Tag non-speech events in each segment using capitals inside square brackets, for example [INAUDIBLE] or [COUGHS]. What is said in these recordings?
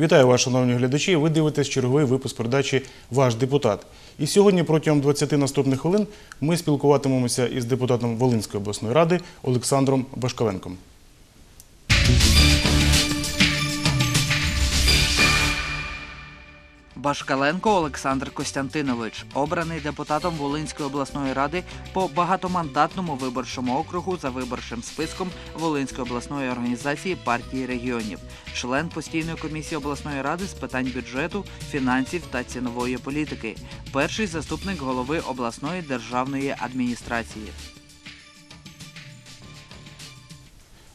Вітаю вас, шановні глядачі. Ви дивитесь черговий випуск передачі Ваш депутат. І сьогодні протягом 20 наступних хвилин ми спілкуватимемося із депутатом Волинської обласної ради Олександром Башкаленком. Башкаленко Олександр Костянтинович, обраний депутатом Волинської обласної ради по багатомандатному виборчому округу за виборчим списком Волинської обласної організації партії регіонів, член постійної комісії обласної ради з питань бюджету, фінансів та цінової політики, перший заступник голови обласної державної адміністрації.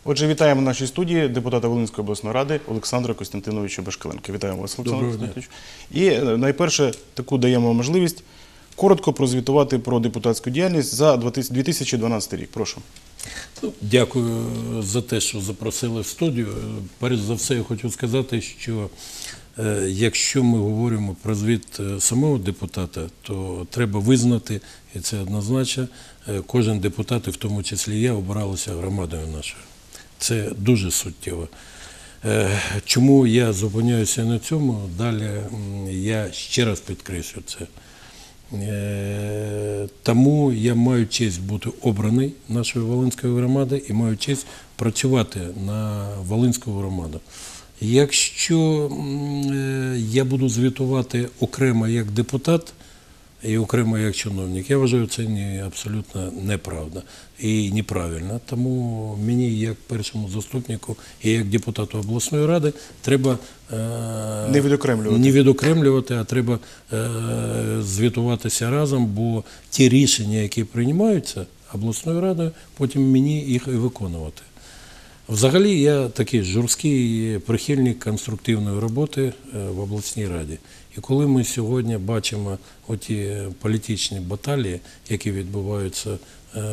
Отже, вітаємо в нашій студії депутата Волинської обласної ради Олександра Костянтиновича Башкаленка. Вітаємо вас, Олександр. Костянтинович. І е, найперше таку даємо можливість коротко прозвітувати про депутатську діяльність за 2012 рік. Прошу. Ну, Дякую за те, що запросили в студію. Перш за все, я хочу сказати, що е, якщо ми говоримо про звіт е, самого депутата, то треба визнати, і це однозначно, е, кожен депутат, і в тому числі я, обиралися громадою нашою. Це дуже суттєво. Е, Чому я зупиняюся на цьому? Далі я ще раз підкреслю це. Е, Тому я маю честь бути обраний нашою Волинською громадою і маю честь працювати на Волинську громаду. Якщо е, я буду звітувати окремо як депутат і окремо як чиновник, я вважаю, це не, абсолютно неправда і неправильно. Тому мені, як першому заступнику і як депутату обласної ради, треба е, Не відокремлювати. не відокремлювати, а треба е, звітуватися разом, бо ті рішення, які приймаються обласною радою, потім мені їх і виконувати. Взагалі, я такий жорсткий прихильник конструктивної роботи е, в обласній раді. І коли ми сьогодні бачимо оті політичні баталії, які відбуваються е,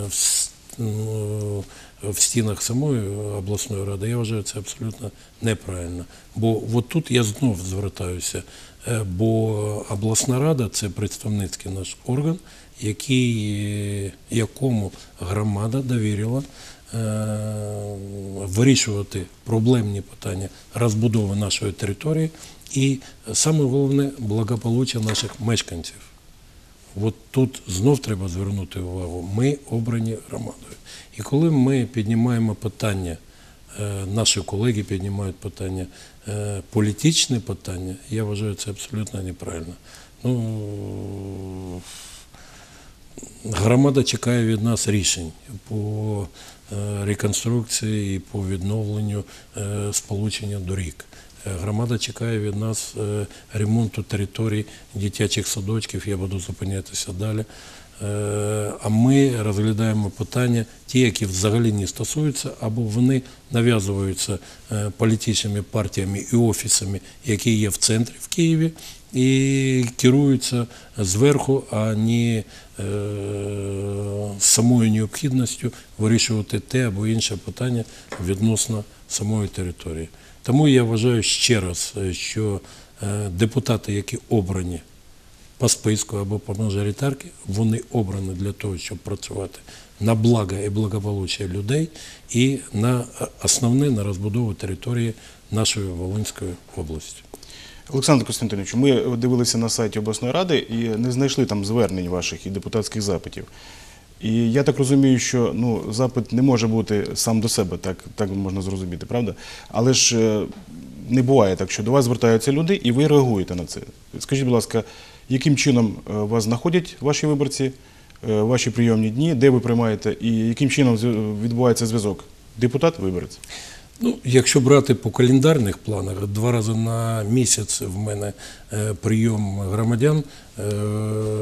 в, ну, в стінах самої обласної ради, я вважаю, це абсолютно неправильно. Бо от тут я знов звертаюся, е, бо обласна рада це представницький наш орган, який, якому громада довірила вирішувати проблемні питання розбудови нашої території і саме головне благополуччя наших мешканців. От тут знов треба звернути увагу. Ми обрані громадою. І коли ми піднімаємо питання, е, наші колеги піднімають питання, е, політичне питання, я вважаю, це абсолютно неправильно. Ну, Громада чекає від нас рішень по е, реконструкції і по відновленню е, сполучення доріг. Е, Громада чекає від нас ремонту територій дитячих садочків, я буду зупинятися далі. А ми розглядаємо питання, ті, які взагалі не стосуються, або вони нав'язуються політичними партіями і офісами, які є в центрі в Києві, і керуються зверху, а не самою необхідністю вирішувати те або інше питання відносно самої території. Тому я вважаю ще раз, е, що е, депутати, які обрані по списку або по мажоритарки, вони обрані для того, щоб працювати на благо і благополуччя людей і на е, основне на розбудову території нашої Волинської області. Олександр Костянтинович, ми дивилися на сайті обласної ради і не знайшли там звернень ваших і депутатських запитів. І я так розумію, що ну, запит не може бути сам до себе, так, так можна зрозуміти, правда? Але ж е, не буває так, що до вас звертаються люди і ви реагуєте на це. Скажіть, будь ласка, яким чином е, вас знаходять ваші виборці, е, ваші прийомні дні, де ви приймаєте, і яким чином відбувається зв'язок? Депутат, виборець? Ну, якщо брати по календарних планах, два рази на місяць в мене е, прийом громадян е,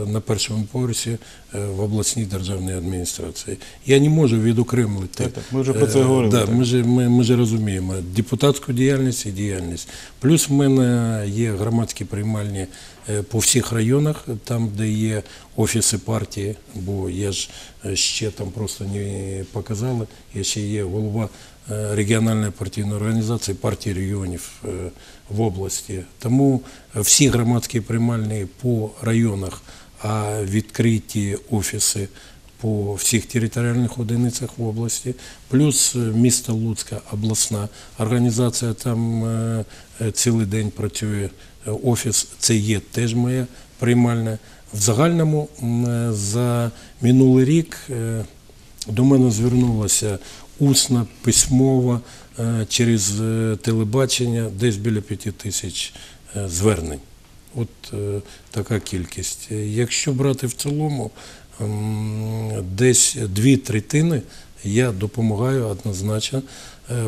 на першому поверсі е, в обласній державній адміністрації. Я не можу відокремити. Так, так, ми вже про це говорили, Да, ми, ж, ми, ми ж розуміємо депутатську діяльність і діяльність. Плюс в мене є громадські приймальні по всіх районах, там, де є офіси партії, бо я ж ще там просто не показали, я ще є голова регіональної партійної організації партії регіонів е, в області. Тому е, всі громадські приймальні по районах, а відкриті офіси по всіх територіальних одиницях в області, плюс е, місто Луцька, обласна організація, там е, е, цілий день працює е, офіс, це є теж моя приймальна. В загальному е, за минулий рік е, до мене звернулося усно, письмово, е, через е, телебачення, десь біля п'яти тисяч е, звернень. От така кількість. Якщо брати в цілому, десь дві третини я допомагаю однозначно,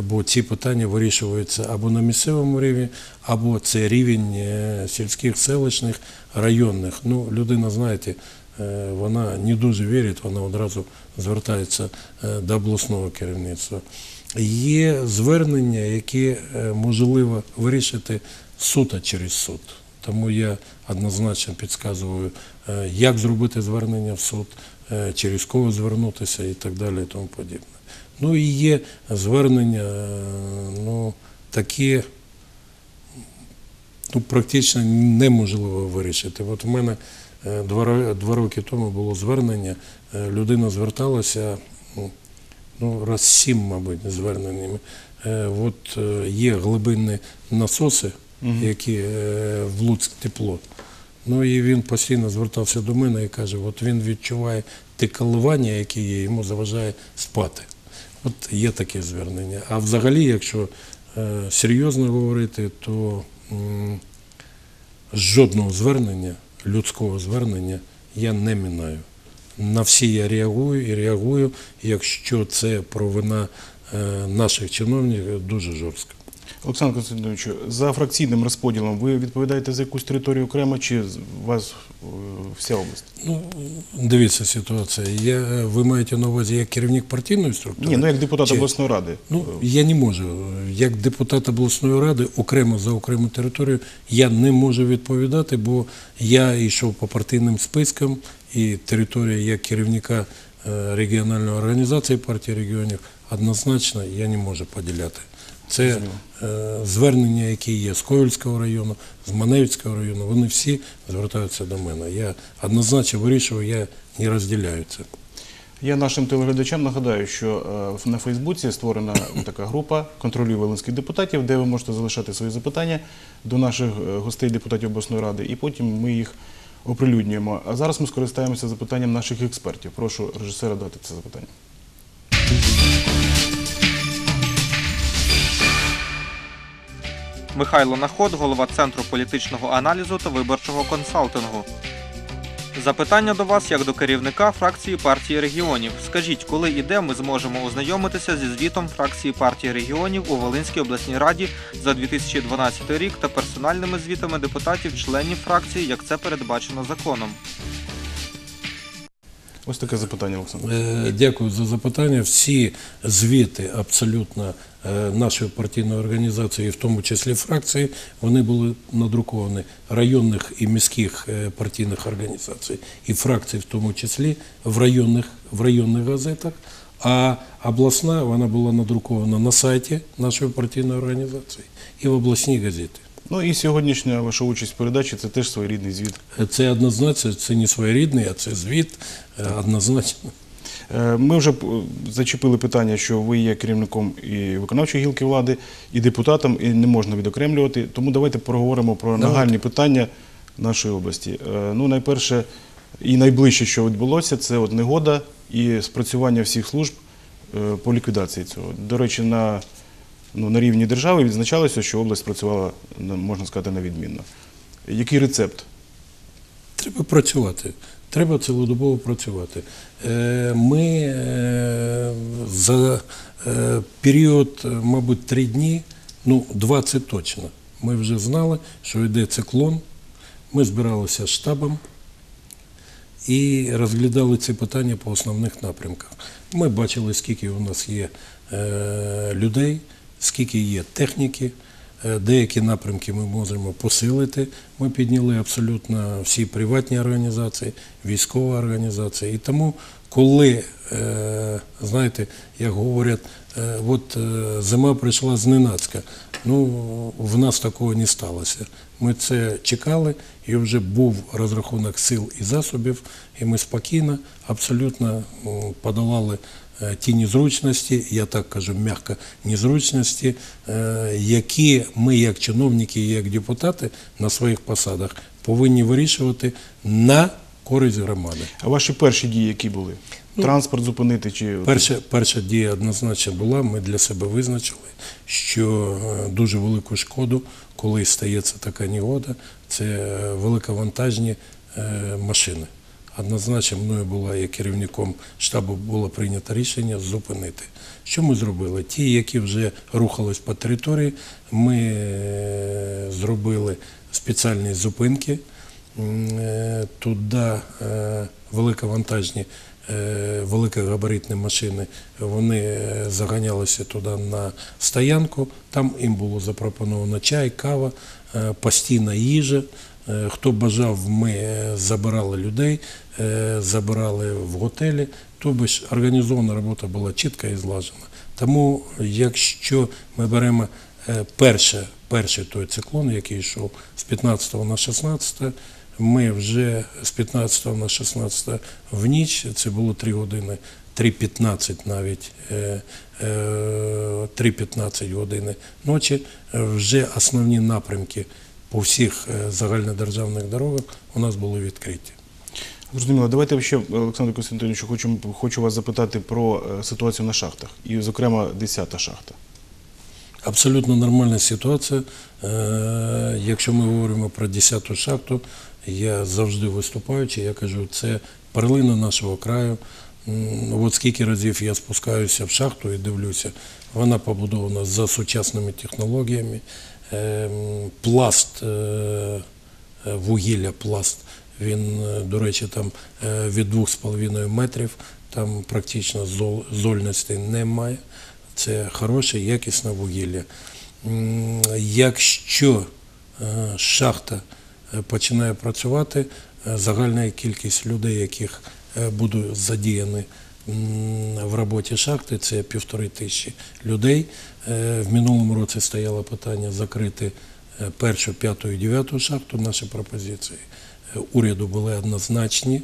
бо ці питання вирішуються або на місцевому рівні, або це рівень сільських, селищних, районних. Ну, людина, знаєте, вона не дуже вірить, вона одразу звертається е, до обласного керівництва. Є звернення, які е, можливо вирішити суто через суд. Тому я однозначно підказую, е, як зробити звернення в суд, е, через кого звернутися і так далі і тому подібне. Ну і є звернення, е, ну, такі ну, практично неможливо вирішити. От у мене е, два, два роки тому було звернення, е, людина зверталася ну, ну, раз сім, мабуть, зверненнями. Е, От е, є глибинні насоси, які е, в Луцьк тепло. Ну і він постійно звертався до мене і каже, от він відчуває ті коливання, які є, йому заважає спати. От є таке звернення. А взагалі, якщо е, серйозно говорити, то жодного звернення, людського звернення я не мінаю. На всі я реагую і реагую, якщо це провина е, наших чиновників, дуже жорстко. Олександр Константинович, за фракційним розподілом ви відповідаєте за якусь територію окремо чи у вас е, вся область? Ну, дивіться ситуація. Я, ви маєте на увазі як керівник партійної структури? Ні, ну як депутат Чи- обласної ради. Ну, я не можу. Як депутат обласної ради, окремо за окрему територію, я не можу відповідати, бо я йшов по партійним спискам, і територія як керівника е, регіональної організації партії регіонів однозначно я не можу поділяти. Це е, звернення, які є з Ковельського району, з Маневицького району, вони всі звертаються до мене. Я однозначно вирішую, я не розділяю це. Я нашим телеглядачам нагадаю, що е, на Фейсбуці створена [COUGHS] така група контролю волинських депутатів, де ви можете залишати свої запитання до наших е, гостей депутатів обласної ради, і потім ми їх оприлюднюємо. А зараз ми скористаємося запитанням наших експертів. Прошу режисера дати це запитання. Михайло Наход, голова Центру політичного аналізу та виборчого консалтингу. Запитання до вас як до керівника фракції партії регіонів. Скажіть, коли і де ми зможемо ознайомитися зі звітом фракції партії регіонів у Волинській обласній раді за 2012 рік та персональними звітами депутатів-членів фракції, як це передбачено законом? Ось таке запитання, Олександр. Е, Дякую за запитання. Всі звіти абсолютно е, нашої партійної організації, в тому числі фракції, вони були надруковані районних і міських е, партійних організацій і фракцій, в тому числі в районних, в районних газетах. А обласна вона була надрукована на сайті нашої партійної організації і в обласній газеті. Ну і сьогоднішня ваша участь в передачі це теж своєрідний звіт. Це однозначно, це не своєрідний, а це звіт е, однозначно. Е, Ми вже е, зачепили питання, що ви є керівником і виконавчої гілки влади, і депутатом, і не можна відокремлювати. Тому давайте поговоримо про Давайте. нагальні питання нашої області. Ну, найперше і найближче, що відбулося, це от негода і спрацювання всіх служб по ліквідації цього. До речі, на, ну, на рівні держави відзначалося, що область працювала, можна сказати, на відмінно. Який рецепт? Треба працювати. Треба цілодобово працювати. Е, Ми е, за е, період, мабуть, три дні, ну, два це точно. Ми вже знали, що йде циклон. Ми збиралися з штабом і розглядали ці питання по основних напрямках. Ми бачили, скільки у нас є людей, скільки є техніки. Е, Деякі напрямки ми можемо посилити. Ми підняли абсолютно всі приватні організації, військові організації. І тому коли, е, знаєте, як говорять, е, от зима прийшла зненацька. Ну, в нас такого не сталося. Ми це чекали, і вже був розрахунок сил і засобів, і ми спокійно, абсолютно подолали ті незручності, я так кажу, м'яко незручності, е, які ми, як чиновники і як депутати на своїх посадах повинні вирішувати на користь громади. А ваші перші дії які були? Транспорт зупинити чи Перша, перша дія однозначно була. Ми для себе визначили, що е, дуже велику шкоду, коли стається така негода, це е, великовантажні е, машини. Однозначно мною була і керівником штабу було прийнято рішення зупинити. Що ми зробили? Ті, які вже рухались по території, ми е, зробили спеціальні зупинки. Е, Туди е, великовантажні, великогабаритні машини, вони заганялися туди на стоянку. Там їм було запропоновано чай, кава, постійна їжа. Е, Хто бажав, ми е, забирали людей, е, забирали в готелі. Тобто організована робота була чітка і злажена. Тому, якщо ми беремо перше, перший той циклон, який йшов з 15 на 16, ми вже з 15 на 16 в ніч, це було 3 години, 3.15 навіть, е, е, 3.15 години ночі, вже основні напрямки по всіх е, загальнодержавних дорогах у нас були відкриті. Зрозуміло. Давайте ще, Олександр Костянтинович, хочу, хочу вас запитати про е, ситуацію на шахтах, і, зокрема, 10-та шахта. Абсолютно нормальна ситуація. Е, Якщо ми говоримо про 10-ту шахту, я завжди виступаючи, я кажу, це перлина нашого краю. От скільки разів я спускаюся в шахту і дивлюся, вона побудована за сучасними технологіями. Е, м, Пласт, е, вугілля, пласт, він, е, до речі, там е, від 2,5 метрів, там практично зольності немає. Це хороше, якісне вугілля. Якщо шахта починає працювати, загальна кількість людей, яких будуть задіяні в роботі шахти, це півтори тисячі людей. Е, В минулому році стояло питання закрити е, першу, п'яту і дев'яту шахту. Наші пропозиції е, уряду були однозначні.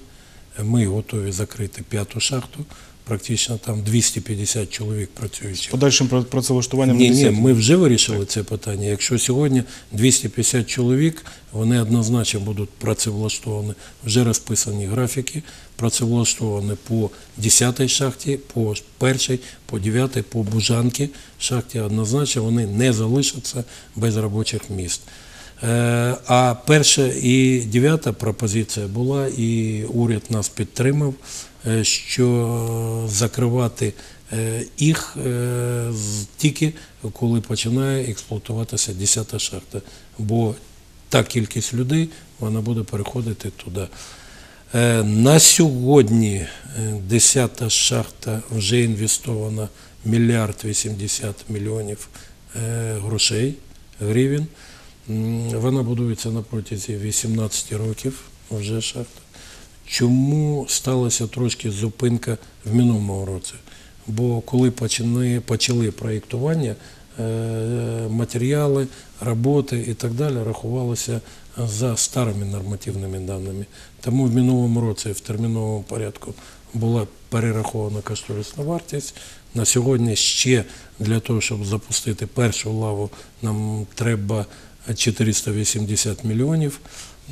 Ми готові закрити п'яту шахту. Практично там 250 чоловік працюючих. Подальшим працевлаштуванням Ні, ні, ми вже вирішили це питання. Якщо сьогодні 250 чоловік, вони однозначно будуть працевлаштовані, вже розписані графіки, працевлаштовані по 10-й шахті, по першій, по 9-й, по Бужанки шахті, однозначно вони не залишаться без робочих місць. Е, А перша і дев'ята пропозиція була, і уряд нас підтримав, що закривати е, їх е, тільки коли починає експлуатуватися 10-та шахта. Бо та кількість людей вона буде переходити туди. Е, На сьогодні 10-та шахта вже інвестовано мільярд 80 мільйонів е, грошей, гривень. Вона будується на протязі 18 років вже шахта. Чому сталася трошки зупинка в минулому році? Бо коли почали, почали проєктування, е, матеріали, роботи і так далі рахувалися за старими нормативними даними. Тому в минулому році в терміновому порядку була перерахована кошторисна вартість. На сьогодні ще для того, щоб запустити першу лаву, нам треба 480 мільйонів.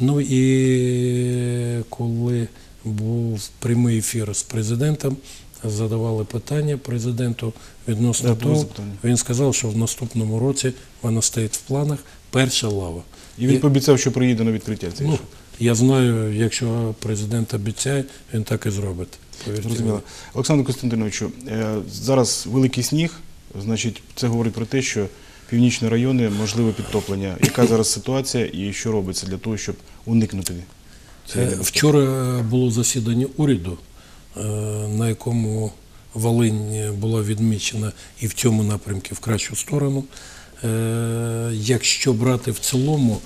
Ну і коли був прямий ефір з президентом, задавали питання президенту відносно Да, того, він сказав, що в наступному році вона стоїть в планах перша лава. І він І- пообіцяв, що приїде на відкриття цієї Ну, я знаю, якщо президент обіцяє, він так і зробить. Зрозуміло. Олександр Костянтиновичу, е, зараз великий сніг, значить, це говорить про те, що північні райони можливе підтоплення. Яка зараз ситуація і що робиться для того, щоб уникнути Е. Вчора було засідання уряду, е, на якому Волинь була відмічена і в цьому напрямку в кращу сторону. Е, Якщо брати в цілому,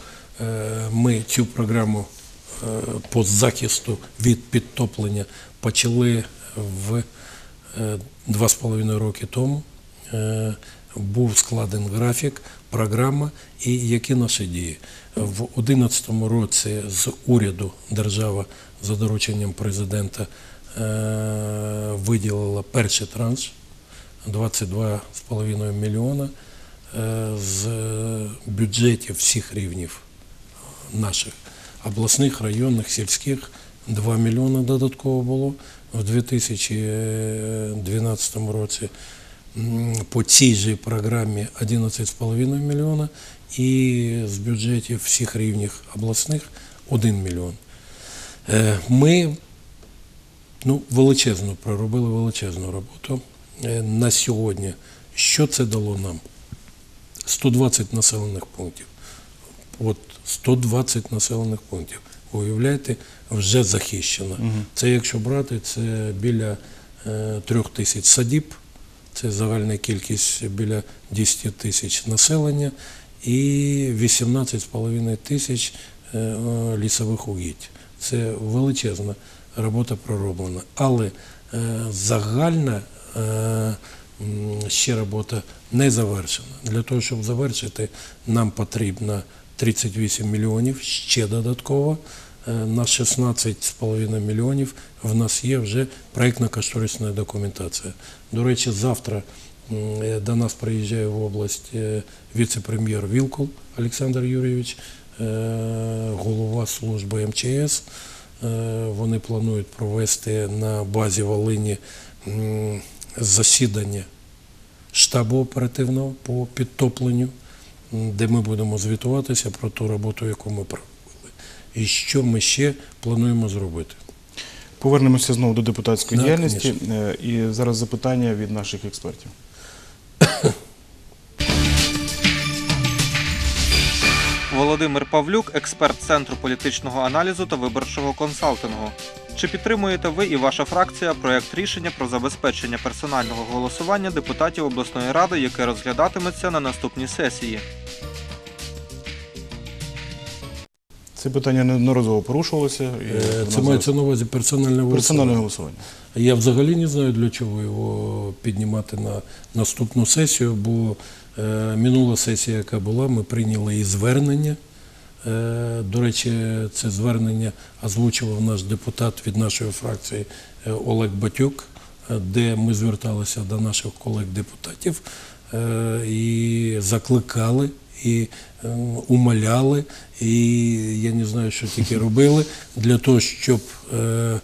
ми цю програму по захисту від підтоплення почали в е, два з половиною роки тому. Був складений графік, програма і які наші дії. В 2011 році з уряду держава за дорученням президента е, виділила перший транш 22,5 мільйона е, з бюджетів всіх рівнів наших обласних, районних, сільських 2 мільйони додатково було в 2012 році. По цій же програмі 11,5 мільйона і з бюджетів всіх рівнів обласних 1 мільйон. Е, Ми ну, величезну проробили величезну роботу. Е, На сьогодні що це дало нам? 120 населених пунктів. От 120 населених пунктів. Ви Уявляєте, вже захищено. Це якщо брати, це біля е, трьох тисяч садіб, це загальна кількість біля 10 тисяч населення і 18,5 тисяч е, е, лісових угідь. Це величезна робота пророблена. Але е, загальна ще робота не завершена. Для того, щоб завершити, нам потрібно 38 мільйонів ще додатково. Е, На 16,5 мільйонів в нас є вже проєктно-кошторисна документація. До речі, завтра е, до нас приїжджає в область е, віце-прем'єр Вілкул Олександр Юрійович, голова служби МЧС. Вони планують провести на базі Волині засідання штабу оперативного по підтопленню, де ми будемо звітуватися про ту роботу, яку ми провели. І що ми ще плануємо зробити. Повернемося знову до депутатської Да, діяльності. Е, І зараз запитання від наших експертів. [COUGHS] Володимир Павлюк, експерт Центру політичного аналізу та виборчого консалтингу. Чи підтримуєте ви і ваша фракція проект рішення про забезпечення персонального голосування депутатів обласної ради, яке розглядатиметься на наступній сесії? Це питання неодноразово порушувалося. і Е, Це мається на увазі персональне персональне голосування. голосування. Я взагалі не знаю, для чого його піднімати на наступну сесію, бо е, минула сесія, яка була, ми прийняли і звернення. Е, до речі, це звернення озвучував наш депутат від нашої фракції Олег Батюк, де ми зверталися до наших колег-депутатів е, і закликали, і е, умоляли, і я не знаю, що тільки робили для того, щоб е, е,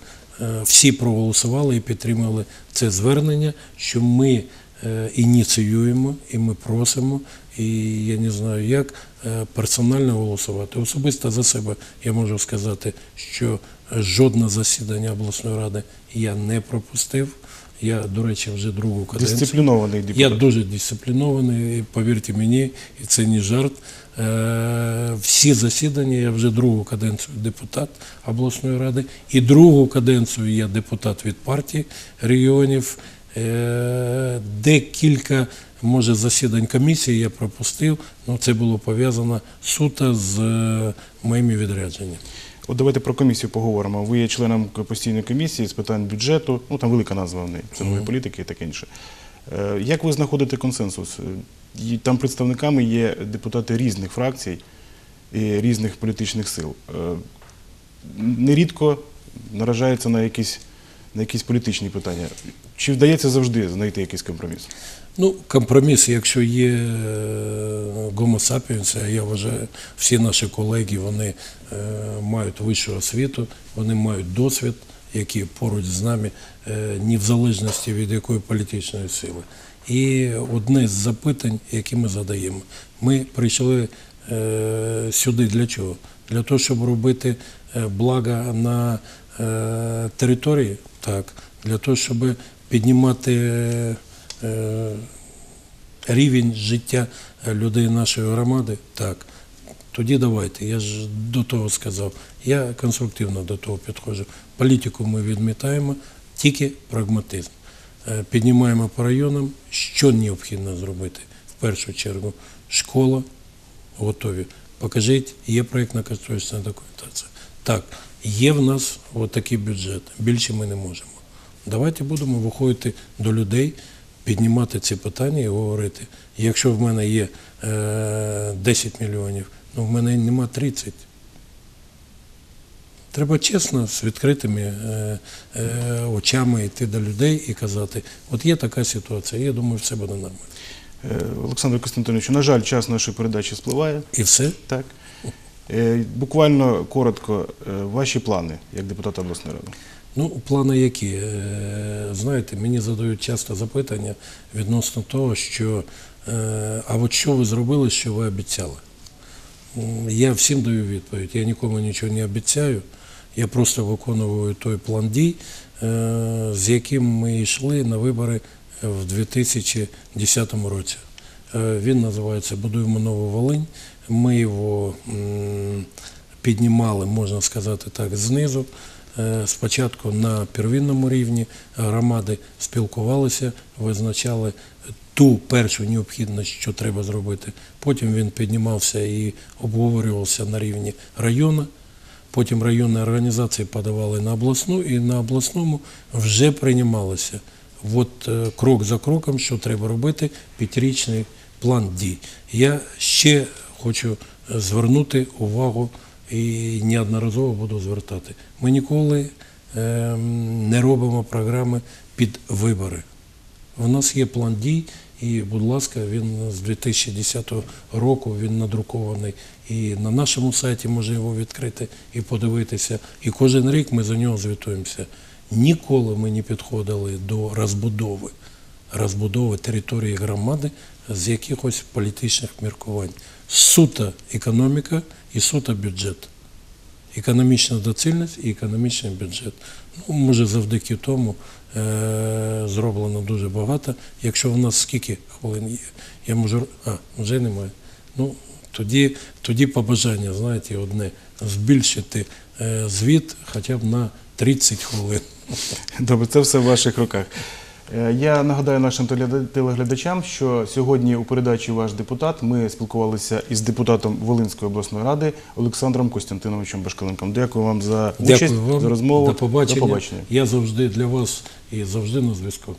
всі проголосували і підтримали це звернення, що ми ініціюємо і ми просимо, і я не знаю як персонально голосувати. Особисто за себе я можу сказати, що жодне засідання обласної ради я не пропустив. Я, до речі, вже другу каденцію. Дисциплінований Я дуже дисциплінований, повірте мені, і це не жарт. Е, Всі засідання я вже другу каденцію депутат обласної ради, і другу каденцію я депутат від партії регіонів. Е, Декілька, може, засідань комісії я пропустив, але це було пов'язано суто з е, моїми відрядженнями. От давайте про комісію поговоримо. Ви є членом постійної комісії з питань бюджету, ну там велика назва в неї, цінової політики і таке інше. Е, Як ви знаходите консенсус? Е, Там представниками є депутати різних фракцій і різних політичних сил. Е, Нерідко наражаються на якісь, на якісь політичні питання. Чи вдається завжди знайти якийсь компроміс? Ну, компроміс, якщо є е, гомо сапіенс, а я вважаю, всі наші колеги вони е, мають вищу освіту, вони мають досвід, які поруч з нами, е, ні в залежності від якої політичної сили. І одне з запитань, які ми задаємо, ми прийшли е, сюди для чого? Для того, щоб робити е, блага на е, території, так, для того, щоб піднімати. Е, рівень життя людей нашої громади, так. Тоді давайте. Я ж до того сказав. Я конструктивно до того підходжу. Політику ми відмітаємо, тільки прагматизм. Е, Піднімаємо по районам, що необхідно зробити. В першу чергу школа готові. Покажіть, є проєктна кошторисна документація. так, є в нас отакий бюджет, більше ми не можемо. Давайте будемо виходити до людей, піднімати ці питання і говорити. Якщо в мене є е, 10 мільйонів, ну в мене нема 30. Треба чесно, з відкритими е, е, очами йти до людей і казати, от є така ситуація, я думаю, все буде нормально. Е, Олександр Костянтинович, на жаль, час нашої передачі спливає. І все. Так. Е, Буквально коротко, е, ваші плани як депутата обласної ради. Ну, плани які? Е, Знаєте, мені задають часто запитання відносно того, що е, а от що ви зробили, що ви обіцяли? Я всім даю відповідь. Я нікому нічого не обіцяю. Я просто виконую той план дій, е, з яким ми йшли на вибори в 2010 році. Він називається Будуємо нову Волинь. Ми його піднімали, можна сказати так, знизу. Е, Спочатку на первинному рівні громади спілкувалися, визначали ту першу необхідність, що треба зробити. Потім він піднімався і обговорювався на рівні району. Потім районні організації подавали на обласну, і на обласному вже приймалося от, е, крок за кроком, що треба робити, п'ятирічний план дій. Я ще хочу звернути увагу і неодноразово буду звертати. Ми ніколи ем, не робимо програми під вибори. У нас є план дій, і, будь ласка, він з 2010 року він надрукований і на нашому сайті можна його відкрити і подивитися. І кожен рік ми за нього звітуємося. Ніколи ми не підходили до розбудови, розбудови території громади з якихось політичних міркувань. Суто економіка і суто бюджет економічна доцільність і економічний бюджет. Ну, може, завдяки тому е- зроблено дуже багато. Якщо в нас скільки хвилин є, я можу. А, вже немає. Ну, тоді, тоді побажання, знаєте, одне збільшити е- звіт хоча б на 30 хвилин. Добре, це все в ваших руках. Е, Я нагадаю нашим телеглядачам, що сьогодні у передачі Ваш депутат ми спілкувалися із депутатом Волинської обласної ради Олександром Костянтиновичем Башкаленком. Дякую вам за участь, Дякую вам. за розмову. До побачення. До побачення. Я завжди для вас і завжди на зв'язку.